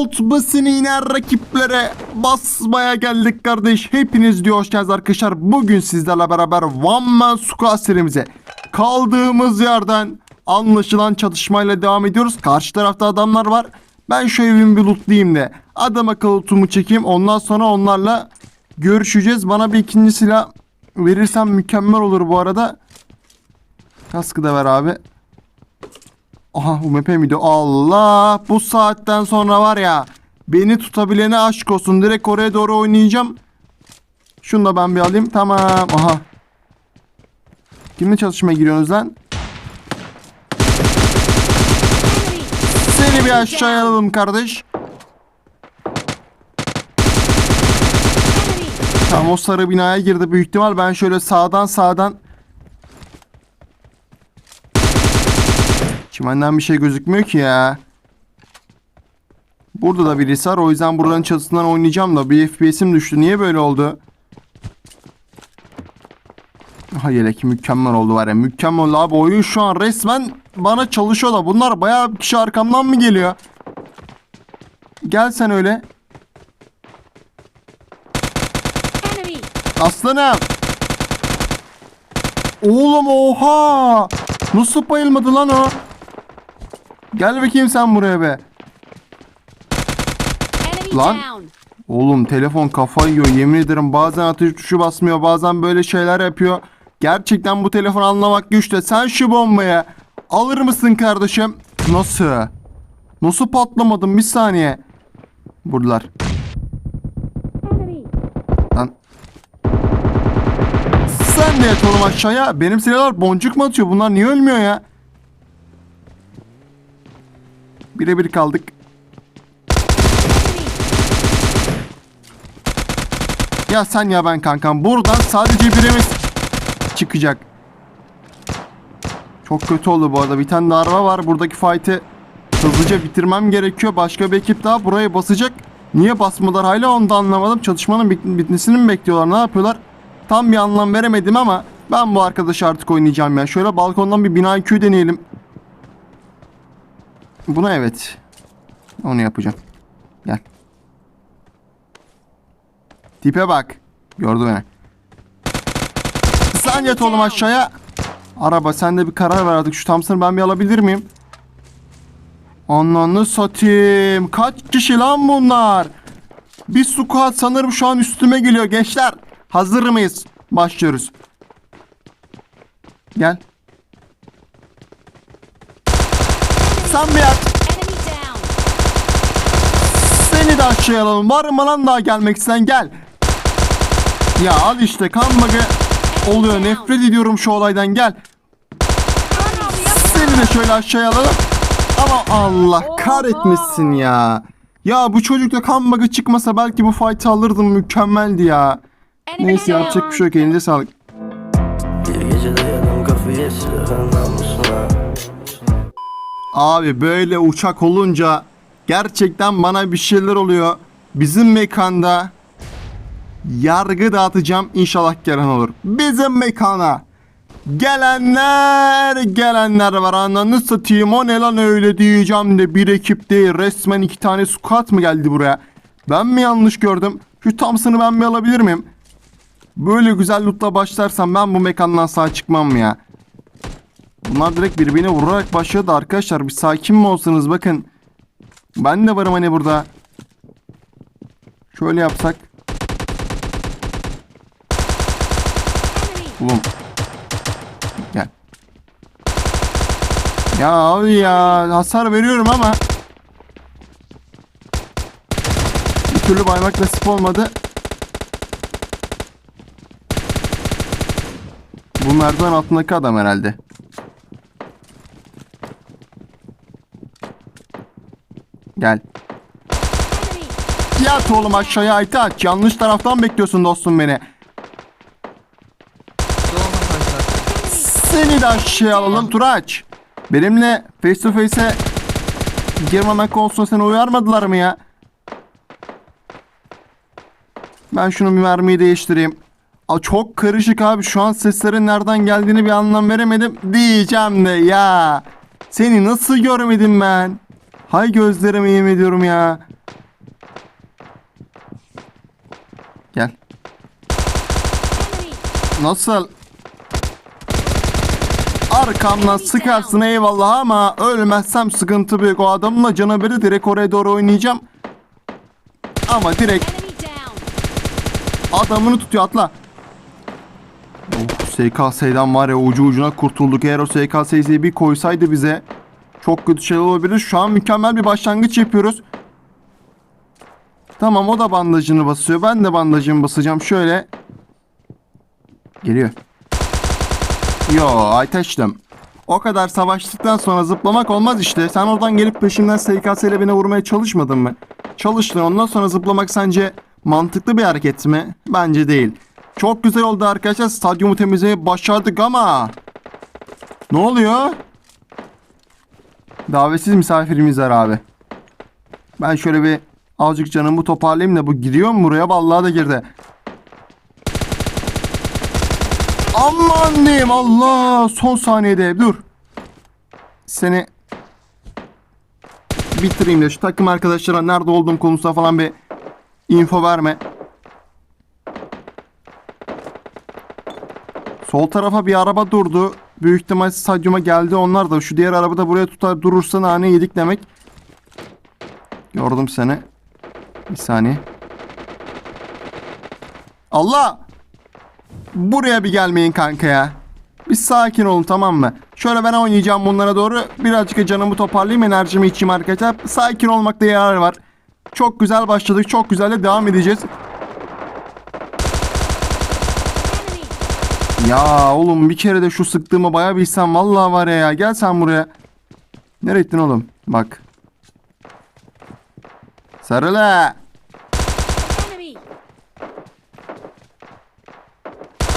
Basını iner rakiplere basmaya geldik kardeş. Hepiniz diyor hoş geldiniz arkadaşlar. Bugün sizlerle beraber One Man Squad serimize kaldığımız yerden anlaşılan çatışmayla devam ediyoruz. Karşı tarafta adamlar var. Ben şu evimi bir lootlayayım da adam akıllı lootumu çekeyim. Ondan sonra onlarla görüşeceğiz. Bana bir ikinci silah verirsen mükemmel olur bu arada. Kaskı da ver abi. Aha UMP miydi? Allah bu saatten sonra var ya beni tutabilene aşk olsun. Direkt oraya doğru oynayacağım. Şunu da ben bir alayım. Tamam. Aha. Kimle çalışmaya giriyorsunuz lan? Seni bir aşağıya alalım kardeş. Tamam o sarı binaya girdi büyük ihtimal. Ben şöyle sağdan sağdan Çimenden bir şey gözükmüyor ki ya. Burada da birisi var. O yüzden buranın çatısından oynayacağım da bir FPS'im düştü. Niye böyle oldu? Aha yelek mükemmel oldu var ya. Mükemmel oldu abi. Oyun şu an resmen bana çalışıyor da. Bunlar bayağı bir kişi arkamdan mı geliyor? Gel sen öyle. Aslanım. Oğlum oha. Nasıl bayılmadı lan o? Gel bakayım sen buraya be. Lan. Oğlum telefon kafa yiyor. Yemin ederim bazen atış tuşu basmıyor. Bazen böyle şeyler yapıyor. Gerçekten bu telefon anlamak güçte. Sen şu bombayı alır mısın kardeşim? Nasıl? Nasıl patlamadım? Bir saniye. Buradalar. Lan. Sen de yat oğlum aşağıya. Benim silahlar boncuk mu atıyor? Bunlar niye ölmüyor ya? Birebir kaldık. Ya sen ya ben kankam. Buradan sadece birimiz çıkacak. Çok kötü oldu bu arada. Bir tane de araba var. Buradaki fight'i hızlıca bitirmem gerekiyor. Başka bir ekip daha buraya basacak. Niye basmadılar hala onu da anlamadım. Çatışmanın bit- bitmesini mi bekliyorlar? Ne yapıyorlar? Tam bir anlam veremedim ama ben bu arkadaşı artık oynayacağım ya. Şöyle balkondan bir bina IQ deneyelim. Buna evet. Onu yapacağım. Gel. Tipe bak. Gördü beni. Sen yat oğlum aşağıya. Araba sen de bir karar ver artık. Şu Thompson'ı ben bir alabilir miyim? Ananı satayım. Kaç kişi lan bunlar? Bir squad sanırım şu an üstüme geliyor gençler. Hazır mıyız? Başlıyoruz. Gel. Sen bir yat. Seni de aşağıya alalım. Var mı lan daha gelmek isteyen gel. Ya al işte kan bug'ı oluyor. Nefret ediyorum şu olaydan gel. Seni de şöyle aşağıya alalım. Ama Allah kahretmesin ya. Ya bu çocukta kan bug'ı çıkmasa belki bu fight'ı alırdım mükemmeldi ya. Neyse yapacak bir şey yok elinize sağlık. Bir gece dayadım kafayı namusuna Abi böyle uçak olunca gerçekten bana bir şeyler oluyor. Bizim mekanda yargı dağıtacağım inşallah gelen olur. Bizim mekana gelenler gelenler var ananı satayım o ne lan öyle diyeceğim de bir ekip değil resmen iki tane squad mı geldi buraya? Ben mi yanlış gördüm? Şu Thompson'ı ben mi alabilir miyim? Böyle güzel lootla başlarsam ben bu mekandan sağ çıkmam mı ya? Bunlar direkt birbirine vurarak başladı arkadaşlar. Bir sakin mi olsanız bakın. Ben de varım hani burada. Şöyle yapsak. Oğlum. Gel. Ya abi ya hasar veriyorum ama. Bir türlü baymak nasip olmadı. Bu merdiven altındaki adam herhalde. Gel. Yat oğlum aşağıya Aytaç. Yanlış taraftan bekliyorsun dostum beni. Seni de aşağıya alalım Turaç. Benimle face to face'e girmemek konusunda seni uyarmadılar mı ya? Ben şunu bir mermiyi değiştireyim. Aa, çok karışık abi. Şu an seslerin nereden geldiğini bir anlam veremedim. Diyeceğim de ya. Seni nasıl görmedim ben? Hay gözlerime yemin ediyorum ya. Gel. Nasıl? Arkamdan sıkarsın eyvallah ama ölmezsem sıkıntı büyük. O adamla canaveri direkt oraya doğru oynayacağım. Ama direkt adamını tutuyor atla. Oh, SKS'den var ya ucu ucuna kurtulduk. Eğer o SKS'yi bir koysaydı bize çok kötü şey olabilir. Şu an mükemmel bir başlangıç yapıyoruz. Tamam o da bandajını basıyor. Ben de bandajımı basacağım. Şöyle. Geliyor. Yo Aytaş'tım. O kadar savaştıktan sonra zıplamak olmaz işte. Sen oradan gelip peşimden SKS ile beni vurmaya çalışmadın mı? Çalıştın. Ondan sonra zıplamak sence mantıklı bir hareket mi? Bence değil. Çok güzel oldu arkadaşlar. Stadyumu temizlemeye başardık ama... Ne oluyor? Davetsiz misafirimiz var abi. Ben şöyle bir azıcık canımı toparlayayım da bu giriyor mu buraya? Vallahi da girdi. Aman diyeyim Allah son saniyede dur. Seni bitireyim de şu takım arkadaşlara nerede olduğum konusunda falan bir info verme. Sol tarafa bir araba durdu. Büyük ihtimal stadyuma geldi onlar da. Şu diğer araba da buraya tutar durursa nane yedik demek. Gördüm seni. Bir saniye. Allah! Buraya bir gelmeyin kanka ya. Bir sakin olun tamam mı? Şöyle ben oynayacağım bunlara doğru. Birazcık canımı toparlayayım enerjimi içeyim arkadaşlar. Sakin olmakta yarar var. Çok güzel başladık. Çok güzel de devam edeceğiz. Ya oğlum bir kere de şu sıktığımı bayağı bilsem vallahi var ya. Gel sen buraya. Nereye gittin oğlum? Bak. Sarıla.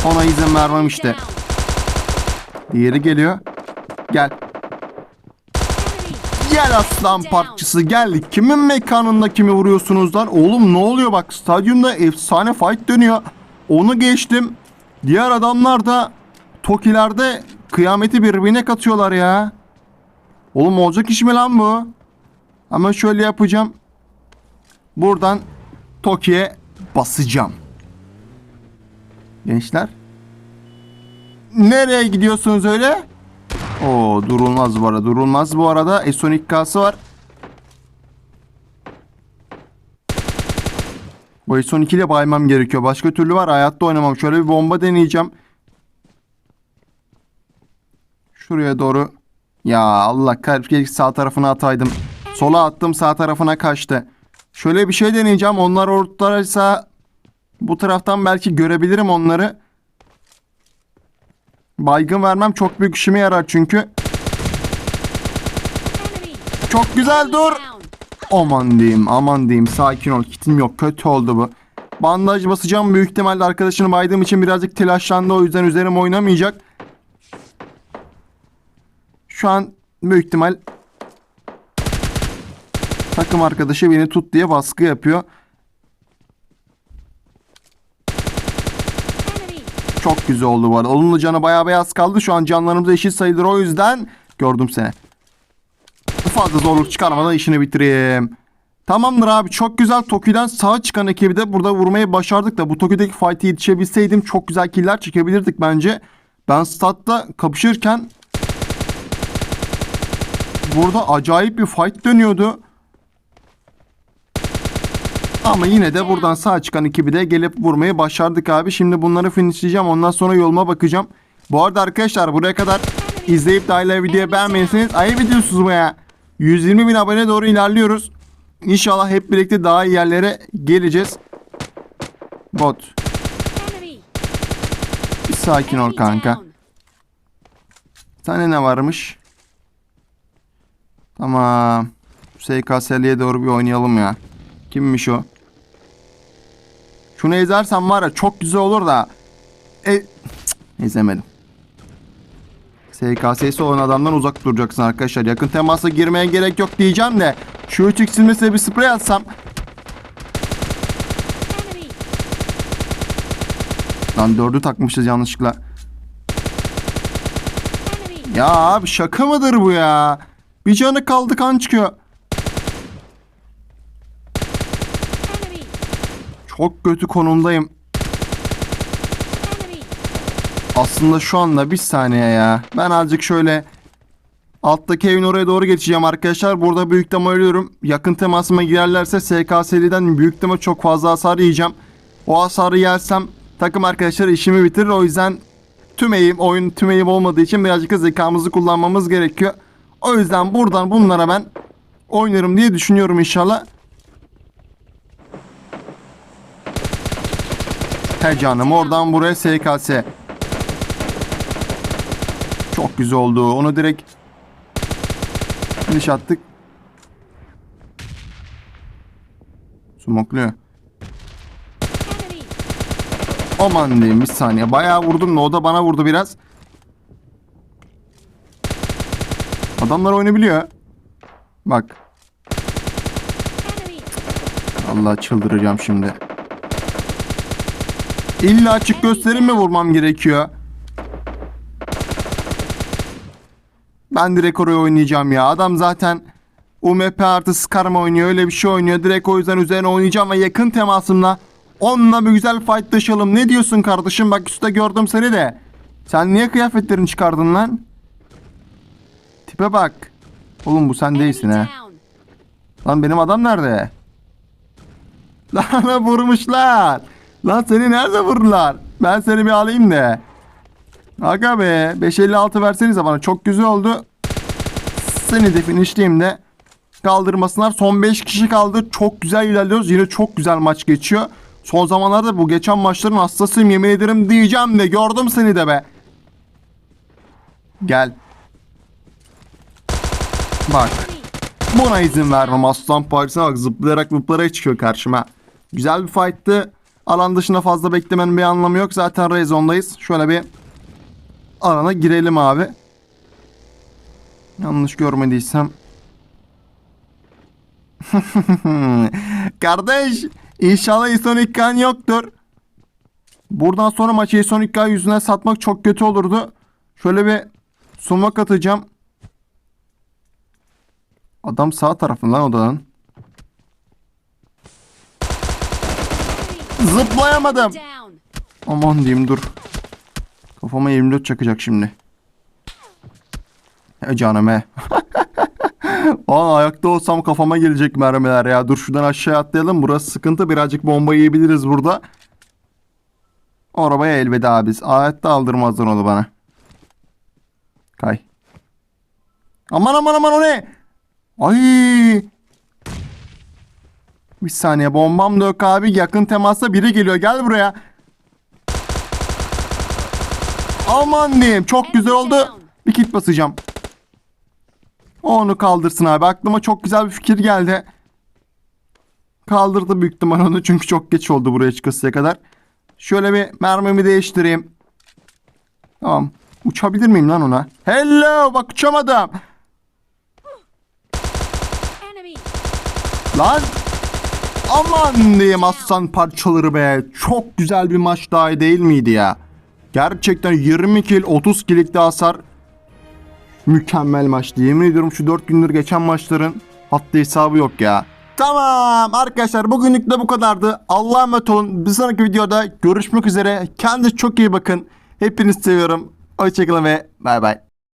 Ona izin vermem işte. Diğeri geliyor. Gel. Gel aslan parçası gel. Kimin mekanında kimi vuruyorsunuz lan? Oğlum ne oluyor bak stadyumda efsane fight dönüyor. Onu geçtim. Diğer adamlar da Tokilerde kıyameti birbirine katıyorlar ya. Oğlum olacak iş mi lan bu? Ama şöyle yapacağım. Buradan Toki'ye basacağım. Gençler. Nereye gidiyorsunuz öyle? Oo durulmaz bu arada. Durulmaz bu arada. S12 K'sı var. Bu S12 ile baymam gerekiyor. Başka türlü var. Hayatta oynamam. Şöyle bir bomba deneyeceğim. Şuraya doğru. Ya Allah kahretsin sağ tarafına ataydım. Sola attım sağ tarafına kaçtı. Şöyle bir şey deneyeceğim. Onlar ortadaysa bu taraftan belki görebilirim onları. Baygın vermem çok büyük işime yarar çünkü. Çok güzel dur. Aman diyeyim aman diyeyim sakin ol kitim yok kötü oldu bu. Bandaj basacağım büyük ihtimalle arkadaşını baydığım için birazcık telaşlandı o yüzden üzerim oynamayacak. Şu an büyük ihtimal takım arkadaşı beni tut diye baskı yapıyor. Çok güzel oldu bu arada. Olumlu canı bayağı beyaz kaldı. Şu an canlarımız eşit sayılır o yüzden gördüm seni. Fazla zorluk çıkarmadan işini bitireyim. Tamamdır abi çok güzel Toki'den sağa çıkan ekibi de burada vurmayı başardık da bu Toki'deki fight'e yetişebilseydim çok güzel killer çekebilirdik bence. Ben statta kapışırken burada acayip bir fight dönüyordu. Ama yine de buradan sağ çıkan ekibi de gelip vurmayı başardık abi. Şimdi bunları finishleyeceğim. Ondan sonra yoluma bakacağım. Bu arada arkadaşlar buraya kadar izleyip de hala videoyu beğenmediyseniz ayıp ediyorsunuz bu ya. 120 bin abone doğru ilerliyoruz. İnşallah hep birlikte daha iyi yerlere geleceğiz. Bot. Bir sakin ol kanka. Sana ne varmış? Tamam. SKS'liye doğru bir oynayalım ya. Kimmiş o? Şunu ezersem var ya çok güzel olur da. E... Cık, ezemedim. SKS'si olan adamdan uzak duracaksın arkadaşlar. Yakın temasa girmeye gerek yok diyeceğim de. Şu üç ikisini bir sprey atsam. Lan dördü takmışız yanlışlıkla. Ya abi şaka mıdır bu ya? Bir canı kaldı kan çıkıyor. Çok kötü konumdayım. Aslında şu anda bir saniye ya. Ben azıcık şöyle alttaki evin oraya doğru geçeceğim arkadaşlar. Burada büyük tema ölüyorum. Yakın temasıma girerlerse SKS'den büyük tema çok fazla hasar yiyeceğim. O hasarı yersem takım arkadaşlar işimi bitirir. O yüzden tüm eğim, oyun tüm eğim olmadığı için birazcık zekamızı kullanmamız gerekiyor. O yüzden buradan bunlara ben oynarım diye düşünüyorum inşallah. He canım oradan buraya SKS. Çok güzel oldu. Onu direkt finish attık. Smokluyor. Aman diyeyim bir saniye. Bayağı vurdum da o da bana vurdu biraz. Adamlar oynayabiliyor. Bak. Allah çıldıracağım şimdi. İlla açık gösterim mi vurmam gerekiyor? Ben direkt oraya oynayacağım ya. Adam zaten UMP artı Skarma oynuyor. Öyle bir şey oynuyor. Direkt o yüzden üzerine oynayacağım ve yakın temasımla onunla bir güzel fightlaşalım. Ne diyorsun kardeşim? Bak üstte gördüm seni de. Sen niye kıyafetlerini çıkardın lan? Tipe bak. Oğlum bu sen değilsin ha. Lan benim adam nerede? Lan vurmuşlar. Lan seni nerede vurdular? Ben seni bir alayım da. Aga be 556 versenize bana çok güzel oldu. Seni de finishleyeyim de kaldırmasınlar. Son 5 kişi kaldı. Çok güzel ilerliyoruz. Yine çok güzel maç geçiyor. Son zamanlarda bu geçen maçların hastasıyım yemin ederim diyeceğim de gördüm seni de be. Gel. Bak. Buna izin vermem aslan parçasına bak zıplayarak zıplayarak çıkıyor karşıma. Güzel bir fight'tı. Alan dışında fazla beklemenin bir anlamı yok. Zaten rezondayız. Şöyle bir alana girelim abi. Yanlış görmediysem. Kardeş inşallah Isonik kan yoktur. Buradan sonra maçı Isonik kan yüzüne satmak çok kötü olurdu. Şöyle bir sumak atacağım. Adam sağ tarafından odanın. Zıplayamadım. Aman diyeyim dur. Kafama 24 çakacak şimdi. E canım. Aa, ayakta olsam kafama gelecek mermiler ya. Dur şuradan aşağı atlayalım. Burası sıkıntı. Birazcık bomba yiyebiliriz burada. Arabaya elveda biz. Ayette aldırmazlar onu bana. Kay. Aman aman aman o ne? Ay. Bir saniye bombam da yok abi. Yakın temasta biri geliyor. Gel buraya. Aman diyeyim. Çok güzel oldu. Bir kit basacağım. Onu kaldırsın abi. Aklıma çok güzel bir fikir geldi. Kaldırdı büyük ihtimal onu çünkü çok geç oldu buraya çıkasıya kadar. Şöyle bir mermimi değiştireyim. Tamam. Uçabilir miyim lan ona? Hello bak uçamadım. Lan aman diyeyim aslan parçaları be. Çok güzel bir maç daha değil miydi ya? Gerçekten 20 kill 30 killikte hasar. Mükemmel maçtı. Yemin ediyorum şu 4 gündür geçen maçların hatta hesabı yok ya. Tamam arkadaşlar bugünlük de bu kadardı. Allah'a emanet olun. Bir sonraki videoda görüşmek üzere. Kendinize çok iyi bakın. Hepinizi seviyorum. Hoşçakalın ve bay bay.